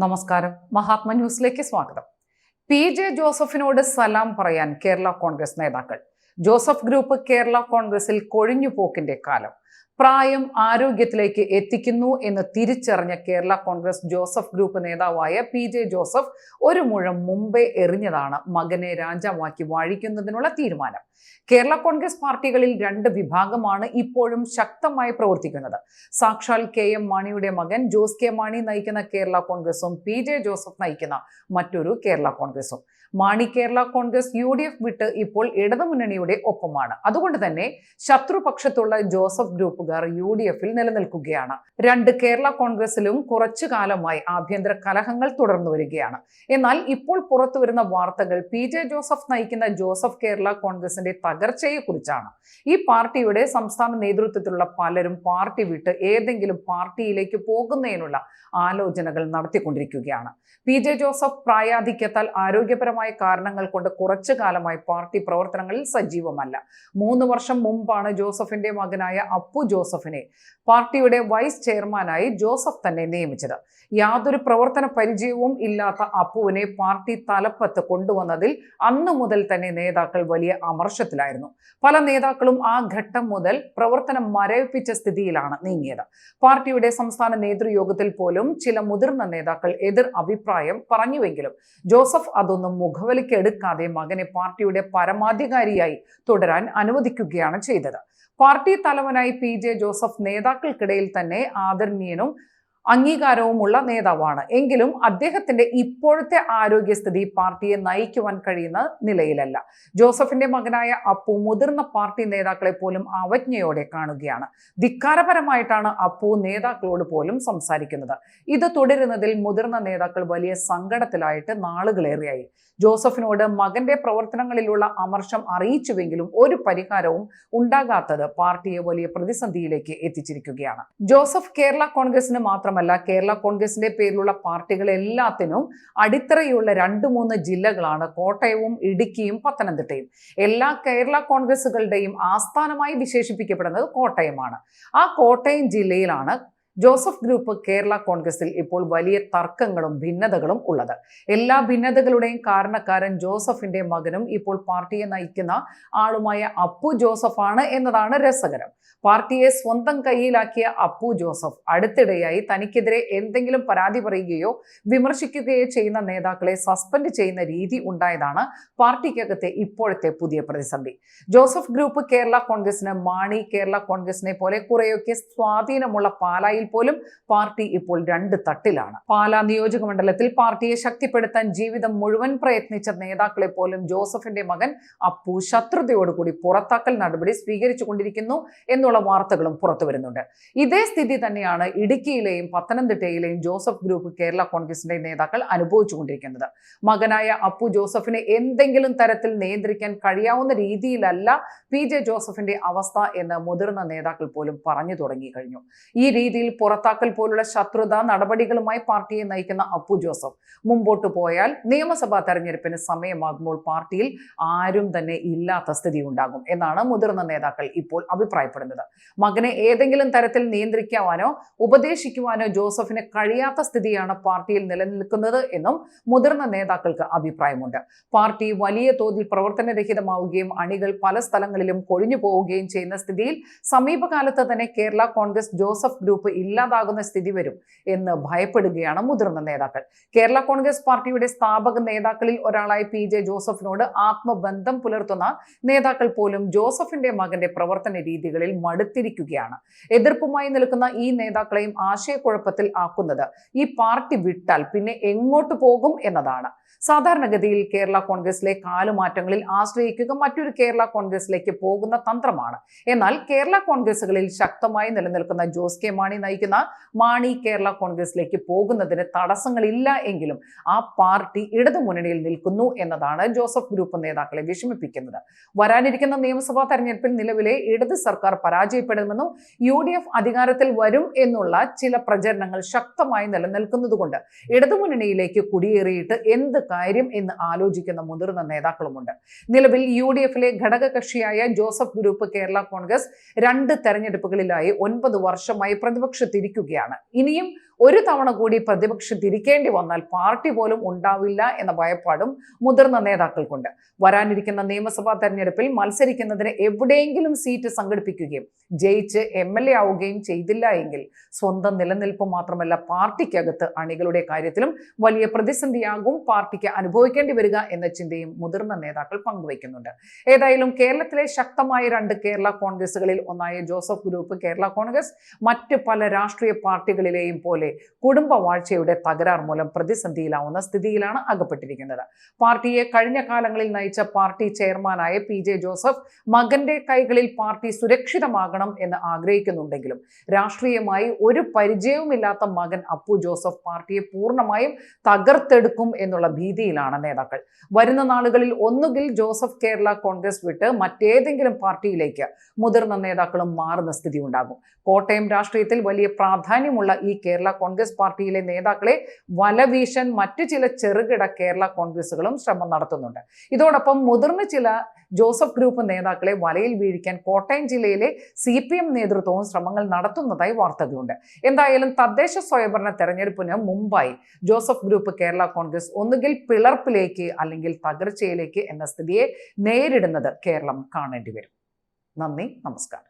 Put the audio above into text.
നമസ്കാരം. മഹാത്മ ന്യൂസിലേക്ക് സ്വാഗതം. പി. ജെ. ജോസഫിനോട് സലാം പറയാൻ കേരള കോൺഗ്രസ് നേതാക്കൾ. ജോസഫ് ഗ്രൂപ്പ് കേരള കോൺഗ്രസിൽ കൊഴിഞ്ഞുപോക്കിന്റെ കാലം. പ്രായം ആരോഗ്യത്തിലേക്ക് എത്തിക്കുന്നു എന്ന് തിരിച്ചറിഞ്ഞ കേരള കോൺഗ്രസ് ജോസഫ് ഗ്രൂപ്പ് നേതാവായ പി ജെ ജോസഫ് ഒരു മുഴം മുമ്പേ എറിഞ്ഞതാണ് മകനെ രാജാവാക്കി വാഴിക്കുന്നതിനുള്ള തീരുമാനം. കേരള കോൺഗ്രസ് പാർട്ടികളിൽ രണ്ട് വിഭാഗമാണ് ഇപ്പോഴും ശക്തമായി പ്രവർത്തിക്കുന്നത്. സാക്ഷാൽ കെ എം മാണിയുടെ മകൻ ജോസ് കെ മാണി നയിക്കുന്ന കേരള കോൺഗ്രസും പി ജെ ജോസഫ് നയിക്കുന്ന മറ്റൊരു കേരള കോൺഗ്രസും. Mani Kerala Congress U D F വിട്ട് ഇപ്പോൾ ഇടതുമുന്നണിയുടെ ഒപ്പമാണ്. അതുകൊണ്ട് തന്നെ ശത്രുപക്ഷത്തുള്ള ജോസഫ് ഗ്രൂപ്പുകാർ യു ഡി എഫിൽ നിലനിൽക്കുകയാണ്. രണ്ട് കേരള കോൺഗ്രസിലും കുറച്ചു കാലമായി ആഭ്യന്തര കലഹങ്ങൾ തുടർന്നു വരികയാണ്. എന്നാൽ ഇപ്പോൾ പുറത്തുവരുന്ന വാർത്തകൾ പി ജെ ജോസഫ് നയിക്കുന്ന ജോസഫ് കേരള കോൺഗ്രസിന്റെ തകർച്ചയെക്കുറിച്ചാണ്. ഈ പാർട്ടിയുടെ സംസ്ഥാന നേതൃത്വത്തിലുള്ള പലരും പാർട്ടി വിട്ട് ഏതെങ്കിലും പാർട്ടിയിലേക്ക് പോകുന്നതിനുള്ള ആലോചനകൾ നടത്തിക്കൊണ്ടിരിക്കുകയാണ്. പി ജെ ജോസഫ് പ്രായാധിക്യത്താൽ ആരോഗ്യപരമായ കാരണങ്ങൾ കൊണ്ട് കുറച്ചു കാലമായി പാർട്ടി പ്രവർത്തനങ്ങളിൽ സജീവമല്ല. മൂന്ന് വർഷം മുമ്പാണ് ജോസഫിന്റെ മകനായ അപ്പു ജോസഫിനെ പാർട്ടിയുടെ വൈസ് ചെയർമാനായി ജോസഫ് തന്നെ നിയമിച്ചത്. യാതൊരു പ്രവർത്തന പരിചയവും ഇല്ലാത്ത അപ്പുവിനെ പാർട്ടി തലപ്പത്ത് കൊണ്ടുവന്നതിൽ അന്നു മുതൽ തന്നെ നേതാക്കൾ വലിയ അമർഷത്തിലായിരുന്നു. പല നേതാക്കളും ആ ഘട്ടം മുതൽ പ്രവർത്തനം മരവിപ്പിച്ച സ്ഥിതിയിലാണ് നീങ്ങിയത്. പാർട്ടിയുടെ സംസ്ഥാന നേതൃയോഗത്തിൽ പോലും ചില മുതിർന്ന നേതാക്കൾ എതിർ അഭിപ്രായം പറഞ്ഞുവെങ്കിലും ജോസഫ് അതൊന്നും മുഖവലിക്കെടുക്കാതെ മകനെ പാർട്ടിയുടെ പരമാധികാരിയായി തുടരാൻ അനുവദിക്കുകയാണ് ചെയ്തത്. പാർട്ടി തലവനായി പി ജെ ജോസഫ് നേതാക്കൾക്കിടയിൽ തന്നെ ആദരണീയനും അംഗീകാരവുമുള്ള നേതാവാണ്. എങ്കിലും അദ്ദേഹത്തിന്റെ ഇപ്പോഴത്തെ ആരോഗ്യസ്ഥിതി പാർട്ടിയെ നയിക്കുവാൻ കഴിയുന്ന നിലയിലല്ല. ജോസഫിന്റെ മകനായ അപ്പു മുതിർന്ന പാർട്ടി നേതാക്കളെ പോലും അവജ്ഞയോടെ കാണുകയാണ്. ധിക്കാരപരമായിട്ടാണ് അപ്പു നേതാക്കളോട് പോലും സംസാരിക്കുന്നത്. ഇത് തുടരുന്നതിൽ മുതിർന്ന നേതാക്കൾ വലിയ സങ്കടത്തിലായിട്ട് നാളുകളേറെയായി. ജോസഫിനോട് മകന്റെ പ്രവർത്തനങ്ങളിലുള്ള അമർഷം അറിയിച്ചുവെങ്കിലും ഒരു പരിഹാരവും ഉണ്ടാകാത്തത് പാർട്ടിയെ വലിയ പ്രതിസന്ധിയിലേക്ക് എത്തിച്ചിരിക്കുകയാണ്. ജോസഫ് കേരള കോൺഗ്രസിന് മാത്രമല്ല കേരള കോൺഗ്രസിന്റെ പേരിലുള്ള പാർട്ടികൾ എല്ലാത്തിനും അടിത്തറയുള്ള രണ്ട് മൂന്ന് ജില്ലകളാണ് കോട്ടയവും ഇടുക്കിയും പത്തനംതിട്ടയും. എല്ലാ കേരള കോൺഗ്രസുകളുടെയും ആസ്ഥാനമായി വിശേഷിപ്പിക്കപ്പെടുന്നത് കോട്ടയമാണ്. ആ കോട്ടയം ജില്ലയിലാണ് ജോസഫ് ഗ്രൂപ്പ് കേരള കോൺഗ്രസിൽ ഇപ്പോൾ വലിയ തർക്കങ്ങളും ഭിന്നതകളും ഉള്ളത്. എല്ലാ ഭിന്നതകളുടെയും കാരണക്കാരൻ ജോസഫിന്റെ മകനും ഇപ്പോൾ പാർട്ടിയെ നയിക്കുന്ന ആളുമായ അപ്പു ജോസഫാണ് എന്നതാണ് രസകരം. പാർട്ടിയെ സ്വന്തം കയ്യിലാക്കിയ അപ്പു ജോസഫ് അടുത്തിടെയായി തനിക്കെതിരെ എന്തെങ്കിലും പരാതി പറയുകയോ വിമർശിക്കുകയോ ചെയ്യുന്ന നേതാക്കളെ സസ്പെൻഡ് ചെയ്യുന്ന രീതി ഉണ്ടായതാണ് പാർട്ടിക്കകത്തെ ഇപ്പോഴത്തെ പുതിയ പ്രതിസന്ധി. ജോസഫ് ഗ്രൂപ്പ് കേരള കോൺഗ്രസിന് മാണി കേരള കോൺഗ്രസിനെ പോലെ കുറെയൊക്കെ സ്വാധീനമുള്ള പാലായിൽ പോലും പാർട്ടി ഇപ്പോൾ രണ്ട് തട്ടിലാണ്. പാലാ നിയോജക മണ്ഡലത്തിൽ പാർട്ടിയെ ശക്തിപ്പെടുത്താൻ ജീവിതം മുഴുവൻ പ്രയത്നിച്ച നേതാക്കളെ പോലും ജോസഫിന്റെ മകൻ അപ്പു ശത്രുതയോടുകൂടി പുറത്താക്കൽ നടപടി സ്വീകരിച്ചു കൊണ്ടിരിക്കുന്നു എന്നുള്ള വാർത്തകളും പുറത്തു വരുന്നുണ്ട്. ഇതേ സ്ഥിതി തന്നെയാണ് ഇടുക്കിയിലെയും പത്തനംതിട്ടയിലെയും ജോസഫ് ഗ്രൂപ്പ് കേരള കോൺഗ്രസിന്റെ നേതാക്കൾ അനുഭവിച്ചുകൊണ്ടിരിക്കുന്നത്. മകനായ അപ്പു ജോസഫിനെ എന്തെങ്കിലും തരത്തിൽ നിയന്ത്രിക്കാൻ കഴിയാവുന്ന രീതിയിലല്ല പി ജെ ജോസഫിന്റെ അവസ്ഥ എന്ന് മുതിർന്ന നേതാക്കൾ പോലും പറഞ്ഞു തുടങ്ങി കഴിഞ്ഞു. ഈ രീതിയിൽ പുറത്താക്കൽ പോലുള്ള ശത്രുത നടപടികളുമായി പാർട്ടിയെ നയിക്കുന്ന അപ്പു ജോസഫ്. മുമ്പോട്ട് പോയാൽ നിയമസഭാ തെരഞ്ഞെടുപ്പിന് സമയമാകുമ്പോൾ പാർട്ടിയിൽ ആരും തന്നെ ഇല്ലാത്ത സ്ഥിതി ഉണ്ടാകും എന്നാണ് മുതിർന്ന നേതാക്കൾ ഇപ്പോൾ അഭിപ്രായപ്പെടുന്നത്. മകനെ ഏതെങ്കിലും തരത്തിൽ നിയന്ത്രിക്കുവാനോ ഉപദേശിക്കുവാനോ ജോസഫിന് കഴിയാത്ത സ്ഥിതിയാണ് പാർട്ടിയിൽ നിലനിൽക്കുന്നത് എന്നും മുതിർന്ന നേതാക്കൾക്ക് അഭിപ്രായമുണ്ട്. പാർട്ടി വലിയ തോതിൽ പ്രവർത്തനരഹിതമാവുകയും അണികൾ പല സ്ഥലങ്ങളിലും കൊഴിഞ്ഞു പോവുകയും ചെയ്യുന്ന സ്ഥിതിയിൽ സമീപകാലത്ത് തന്നെ കേരള കോൺഗ്രസ് ജോസഫ് ഗ്രൂപ്പ് ഇല്ലാതാകുന്ന സ്ഥിതി വരും എന്ന് ഭയപ്പെടുകയാണ് മുതിർന്ന നേതാക്കൾ. കേരള കോൺഗ്രസ് പാർട്ടിയുടെ സ്ഥാപക നേതാക്കളിൽ ഒരാളായ പി ജെ ജോസഫിനോട് ആത്മബന്ധം പുലർത്തുന്ന നേതാക്കൾ പോലും ജോസഫിന്റെ മകന്റെ പ്രവർത്തന രീതികളിൽ മടുത്തിരിക്കുകയാണ്. എതിർപ്പുമായി നിൽക്കുന്ന ഈ നേതാക്കളെയും ആശയക്കുഴപ്പത്തിൽ ആക്കുന്നത് ഈ പാർട്ടി വിട്ടാൽ പിന്നെ എങ്ങോട്ട് പോകും എന്നതാണ്. സാധാരണഗതിയിൽ കേരള കോൺഗ്രസിലെ കാലുമാറ്റങ്ങളിൽ ആശ്രയിക്കുക മറ്റൊരു കേരള കോൺഗ്രസിലേക്ക് പോകുന്ന തന്ത്രമാണ്. എന്നാൽ കേരള കോൺഗ്രസുകളിൽ ശക്തമായി നിലനിൽക്കുന്ന ജോസ് കെ മാണി നയിക്കുന്ന മാണി കേരള കോൺഗ്രസിലേക്ക് പോകുന്നതിന് തടസ്സങ്ങളില്ല എങ്കിലും ആ പാർട്ടി ഇടതു മുന്നണിയിൽ നിൽക്കുന്നു എന്നതാണ് ജോസഫ് ഗ്രൂപ്പ് നേതാക്കളെ വിഷമിപ്പിക്കുന്നത്. വരാനിരിക്കുന്ന നിയമസഭാ തെരഞ്ഞെടുപ്പിൽ നിലവിലെ ഇടത് സർക്കാർ പരാജയപ്പെടുമെന്നും യു ഡി എഫ് അധികാരത്തിൽ വരും എന്നുള്ള ചില പ്രചരണങ്ങൾ ശക്തമായി നിലനിൽക്കുന്നതുകൊണ്ട് ഇടതുമുന്നണിയിലേക്ക് കുടിയേറിയിട്ട് എന്ത് കാര്യം എന്ന് ആലോചിക്കുന്ന മുതിർന്ന നേതാക്കളുമുണ്ട്. നിലവിൽ യു ഡി എഫിലെ ഘടകകക്ഷിയായ ജോസഫ് ഗ്രൂപ്പ് കേരള കോൺഗ്രസ് രണ്ട് തെരഞ്ഞെടുപ്പുകളിലായി ഒൻപത് വർഷമായി പ്രതിപക്ഷത്തിരിക്കുകയാണ് ഇനിയും ഒരു തവണ കൂടി പ്രതിപക്ഷം തിരിക്കേണ്ടി വന്നാൽ പാർട്ടി പോലും ഉണ്ടാവില്ല എന്ന ഭയപ്പാടും മുതിർന്ന നേതാക്കൾക്കുണ്ട്. വരാനിരിക്കുന്ന നിയമസഭാ തെരഞ്ഞെടുപ്പിൽ മത്സരിക്കുന്നതിന് എവിടെയെങ്കിലും സീറ്റ് സംഘടിപ്പിക്കുകയും ജയിച്ച് എം എൽ എ ആവുകയും ചെയ്തില്ല എങ്കിൽ സ്വന്തം നിലനിൽപ്പ് മാത്രമല്ല പാർട്ടിക്കകത്ത് അണികളുടെ കാര്യത്തിലും വലിയ പ്രതിസന്ധിയാകും പാർട്ടിക്ക് അനുഭവിക്കേണ്ടി വരിക എന്ന ചിന്തയും മുതിർന്ന നേതാക്കൾ പങ്കുവയ്ക്കുന്നുണ്ട്. ഏതായാലും കേരളത്തിലെ ശക്തമായ രണ്ട് കേരള കോൺഗ്രസുകളിൽ ഒന്നായ ജോസഫ് ഗ്രൂപ്പ് കേരള കോൺഗ്രസ് മറ്റ് പല രാഷ്ട്രീയ പാർട്ടികളിലെയും പോലെ കുടുംബ വാഴ്ചയുടെ തകരാർ മൂലം പ്രതിസന്ധിയിലാവുന്ന സ്ഥിതിയിലാണ് അകപ്പെട്ടിരിക്കുന്നത്. പാർട്ടിയെ കഴിഞ്ഞ കാലങ്ങളിൽ നയിച്ച പാർട്ടി ചെയർമാനായ പി ജെ ജോസഫ് മകന്റെ കൈകളിൽ പാർട്ടി സുരക്ഷിതമാകണം എന്ന് ആഗ്രഹിക്കുന്നുണ്ടെങ്കിലും രാഷ്ട്രീയമായി ഒരു പരിചയവുമില്ലാത്ത മകൻ അപ്പു ജോസഫ് പാർട്ടിയെ പൂർണമായും തകർത്തെടുക്കും എന്നുള്ള ഭീതിയിലാണ് നേതാക്കൾ. വരുന്ന നാളുകളിൽ ഒന്നുകിൽ ജോസഫ് കേരള കോൺഗ്രസ് വിട്ട് മറ്റേതെങ്കിലും പാർട്ടിയിലേക്ക് മുതിർന്ന നേതാക്കളും മാറുന്ന സ്ഥിതി ഉണ്ടാകും കോട്ടയം രാഷ്ട്രീയത്തിൽ വലിയ പ്രാധാന്യമുള്ള ഈ കേരള കോൺഗ്രസ് പാർട്ടിയിലെ നേതാക്കളെ വലവീശാൻ മറ്റു ചില ചെറുകിട കേരള കോൺഗ്രസുകളും ശ്രമം നടത്തുന്നുണ്ട്. ഇതോടൊപ്പം മുതിർന്ന ചില ജോസഫ് ഗ്രൂപ്പ് നേതാക്കളെ വലയിൽ വീഴിക്കാൻ കോട്ടയം ജില്ലയിലെ സി പി എം നേതൃത്വവും ശ്രമങ്ങൾ നടത്തുന്നതായി വാർത്തകളുണ്ട്. എന്തായാലും തദ്ദേശ സ്വയംഭരണ തെരഞ്ഞെടുപ്പിന് മുമ്പായി ജോസഫ് ഗ്രൂപ്പ് കേരള കോൺഗ്രസ് ഒന്നുകിൽ പിളർപ്പിലേക്ക് അല്ലെങ്കിൽ തകർച്ചയിലേക്ക് എന്ന സ്ഥിതിയെ നേരിടുന്നത് കേരളം കാണേണ്ടി വരും. നന്ദി നമസ്കാരം.